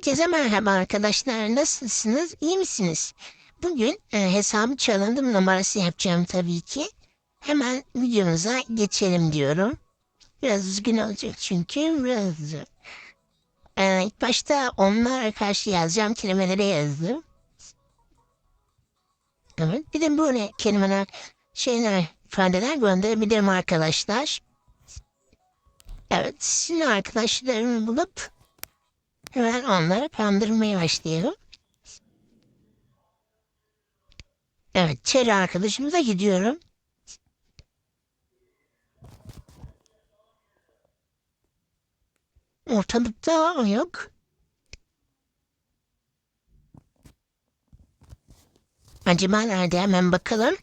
Herkese merhaba arkadaşlar. Nasılsınız? İyi misiniz? Bugün e, hesabı çalındım numarası yapacağım tabii ki. Hemen videomuza geçelim diyorum. Biraz üzgün olacak çünkü biraz zor. E, ilk başta onlara karşı yazacağım kelimeleri yazdım. Evet. Bir de böyle kelimeler, şeyler, ifadeler gönderebilirim arkadaşlar. Evet. Şimdi arkadaşlarımı bulup Hemen onları kandırmaya başlayalım. Evet, Çeri arkadaşımıza gidiyorum. Ortalıkta o yok. Acaba nerede hemen bakalım.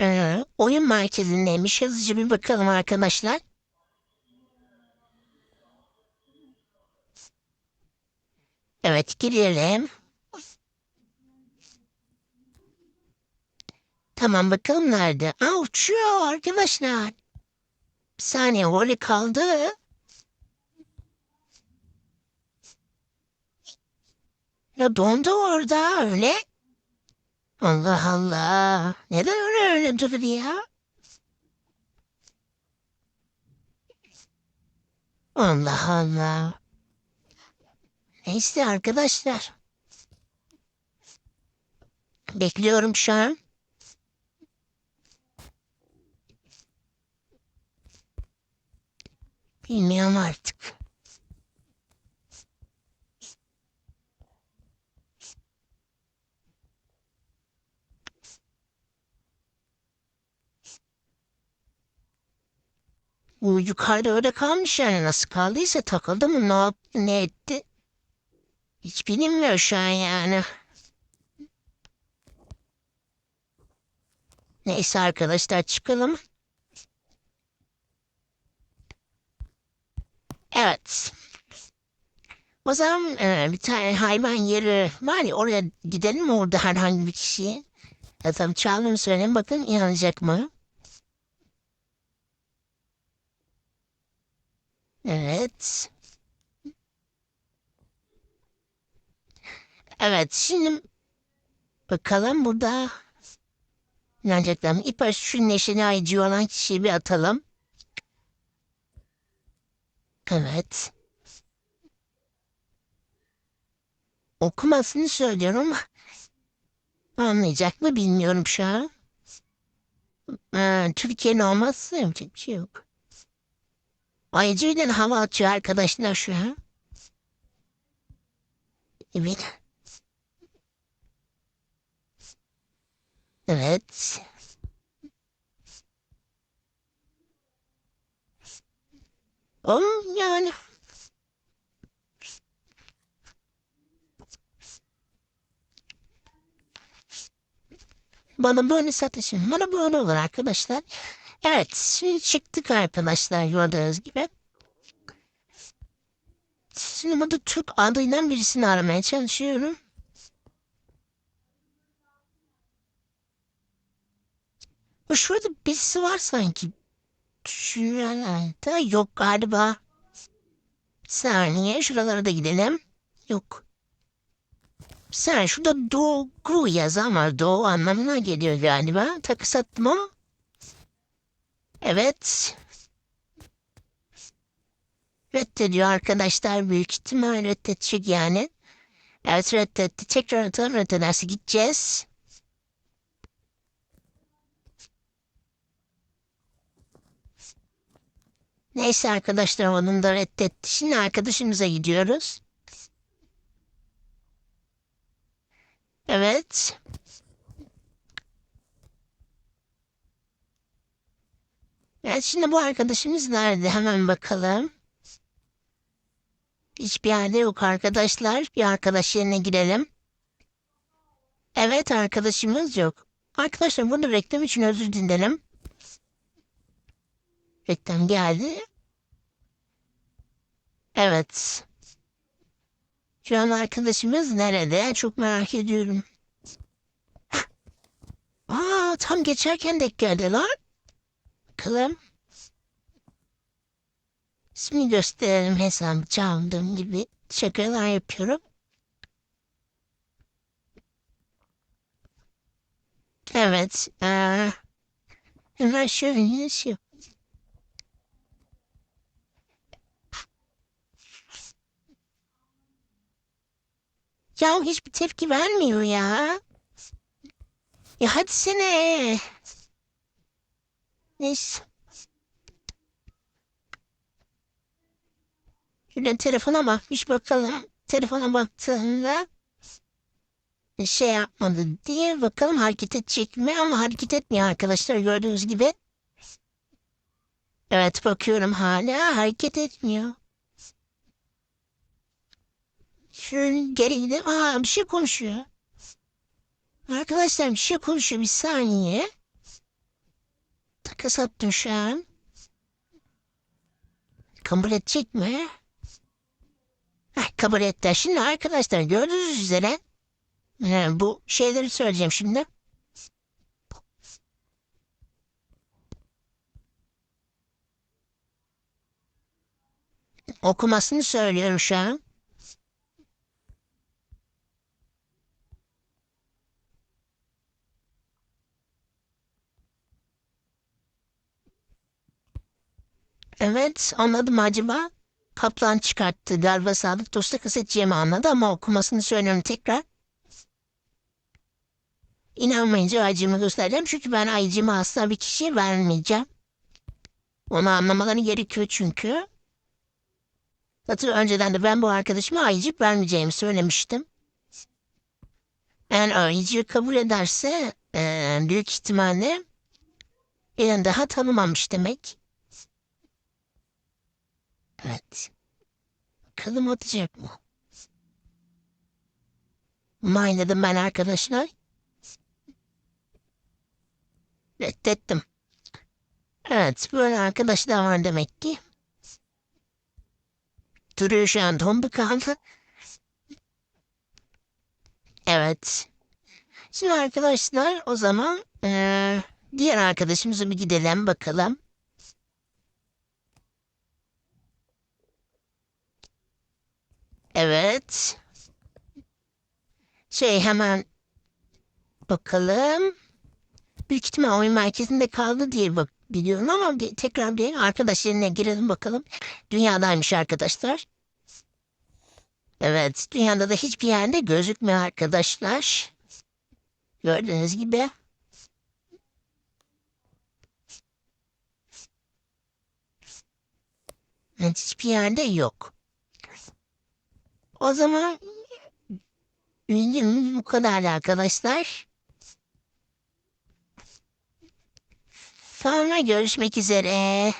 Ee, oyun merkezindeymiş. Hızlıca bir bakalım arkadaşlar. Evet girelim. Tamam bakalım nerede? Aa uçuyor arkadaşlar. Bir saniye orada kaldı. Ya dondu orada öyle. Allah Allah. Neden öyle öyle durdu ya? Allah Allah. Neyse arkadaşlar. Bekliyorum şu an. Bilmiyorum artık. Bu yukarıda öyle kalmış yani nasıl kaldıysa takıldı mı ne yaptı ne etti? Hiç bilinmiyor şu an yani. Neyse arkadaşlar çıkalım. Evet. O zaman e, bir tane hayvan yeri var ya oraya gidelim mi orada herhangi bir kişiye? Ya tabii çaldığımı söyleyeyim bakın inanacak mı? Evet. Evet şimdi bakalım burada inanacaklar mı? İlk başta şu neşeli ayıcı olan kişiyi bir atalım. Evet. Okumasını söylüyorum anlayacak mı bilmiyorum şu an. Ee, Türkiye'nin olmazsa yapacak bir şey yok. Ayıcıyla hava atıyor arkadaşlar şu an. Evet. Evet. Oğlum yani. Bana böyle satışın. Bana böyle olur arkadaşlar. Evet. Şimdi çıktık arkadaşlar gördüğünüz gibi. Şimdi burada Türk adıyla birisini aramaya çalışıyorum. Şurada birisi var sanki. Şuralarda yok galiba. Saniye şuralara da gidelim. Yok. Saniye şurada Doğu yaz ama Doğu anlamına geliyor galiba. Takı sattım ama. Evet. Reddediyor arkadaşlar büyük ihtimal reddedecek yani. Evet reddetti. Tekrar atalım reddederse gideceğiz. Neyse arkadaşlar onun da reddetti. Şimdi arkadaşımıza gidiyoruz. Evet. Evet şimdi bu arkadaşımız nerede? Hemen bakalım. Hiçbir yerde yok arkadaşlar. Bir arkadaş yerine girelim. Evet arkadaşımız yok. Arkadaşlar bunu reklam için özür dilerim. Reklam geldi. Evet. Şu an arkadaşımız nerede? Çok merak ediyorum. Aa tam geçerken denk geldi lan. Bakalım. Şimdi gösterelim hesabı çaldığım gibi şakalar yapıyorum. Evet. Eee hemen şöyle şey. Ya hiçbir tepki vermiyor ya. Ya hadi sene. Neyse. Şöyle telefona bakmış bakalım. Telefona baktığında şey yapmadı diye bakalım hareket edecek mi ama hareket etmiyor arkadaşlar gördüğünüz gibi. Evet bakıyorum hala hareket etmiyor. Geri gidelim. Aa bir şey konuşuyor. Arkadaşlar bir şey konuşuyor bir saniye. Takas attım şu an. Kabul edecek mi? Heh, kabul etti. Şimdi arkadaşlar gördüğünüz üzere e, bu şeyleri söyleyeceğim şimdi. Okumasını söylüyorum şu an. Evet anladım acaba. Kaplan çıkarttı. Galiba Sadık Dosta kasetçiye anladı ama okumasını söylüyorum tekrar. İnanmayınca acımı göstereceğim. Çünkü ben acımı asla bir kişiye vermeyeceğim. Onu anlamaları gerekiyor çünkü. Zaten önceden de ben bu arkadaşıma ayıcık vermeyeceğimi söylemiştim. Eğer ayıcığı kabul ederse eee, büyük ihtimalle bir daha tanımamış demek. Evet. Bakalım atacak mı? Maynadım ben arkadaşlar. Reddettim. Evet böyle arkadaşlar var demek ki. Duruyor şu an tombu kaldı. Evet. Şimdi arkadaşlar o zaman eee, diğer arkadaşımıza bir gidelim bakalım. Evet. Şey hemen bakalım. Büyük ihtimal oyun merkezinde kaldı diye bak biliyorum ama tekrar bir arkadaş yerine girelim bakalım. Dünyadaymış arkadaşlar. Evet, dünyada da hiçbir yerde gözükmüyor arkadaşlar. Gördüğünüz gibi. Evet, hiçbir yerde yok. O zaman bilgimiz bu kadar arkadaşlar. Sonra görüşmek üzere.